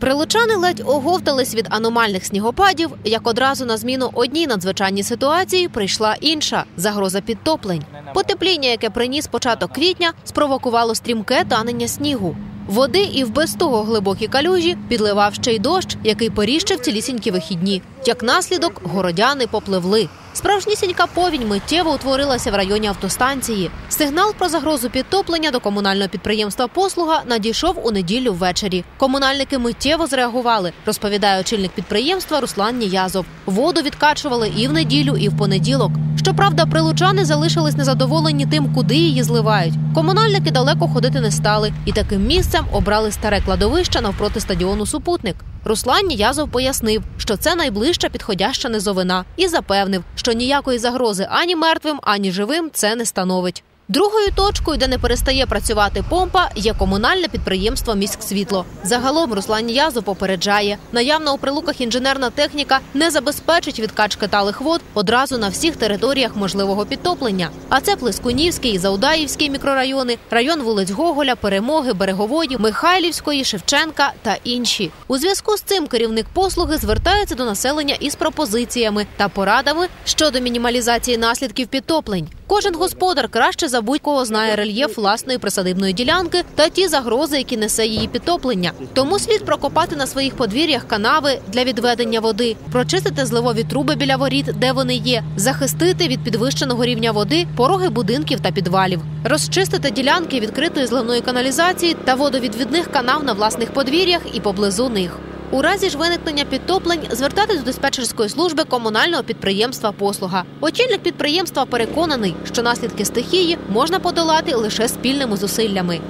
Прилучани ледь оговтались від аномальних снігопадів, як одразу на зміну одній надзвичайній ситуації прийшла інша загроза підтоплень. Потепління, яке приніс початок квітня, спровокувало стрімке танення снігу. Води і в без того глибокі калюжі підливав ще й дощ, який поріщив цілісінькі вихідні. Як наслідок, городяни попливли. Справжнісінька повінь миттєво утворилася в районі автостанції. Сигнал про загрозу підтоплення до комунального підприємства Послуга надійшов у неділю ввечері. Комунальники миттєво зреагували, розповідає очільник підприємства Руслан Ніязов. Воду відкачували і в неділю, і в понеділок. Щоправда, прилучани залишились незадоволені тим, куди її зливають. Комунальники далеко ходити не стали, і таким місцем обрали старе кладовище навпроти стадіону Супутник. Руслан Ніязов пояснив, що це найближча підходяща низовина, і запевнив, що ніякої загрози ані мертвим, ані живим це не становить. Другою точкою, де не перестає працювати помпа, є комунальне підприємство Міськсвітло. Загалом Руслан Ніязов попереджає, наявна у прилуках інженерна техніка не забезпечить відкачки талих вод одразу на всіх територіях можливого підтоплення. А це Плескунівський, Заудаївський мікрорайони, район вулиць Гоголя, Перемоги, Берегової, Михайлівської, Шевченка та інші. У зв'язку з цим керівник послуги звертається до населення із пропозиціями та порадами щодо мінімалізації наслідків підтоплень. Кожен господар краще за будь-кого знає рельєф власної присадибної ділянки та ті загрози, які несе її підтоплення. Тому слід прокопати на своїх подвір'ях канави для відведення води, прочистити зливові труби біля воріт, де вони є, захистити від підвищеного рівня води пороги будинків та підвалів, розчистити ділянки відкритої зливної каналізації та водовідвідних канав на власних подвір'ях і поблизу них. У разі ж виникнення підтоплень звертатись до диспетчерської служби комунального підприємства Послуга. Очільник підприємства переконаний, що наслідки стихії можна подолати лише спільними зусиллями.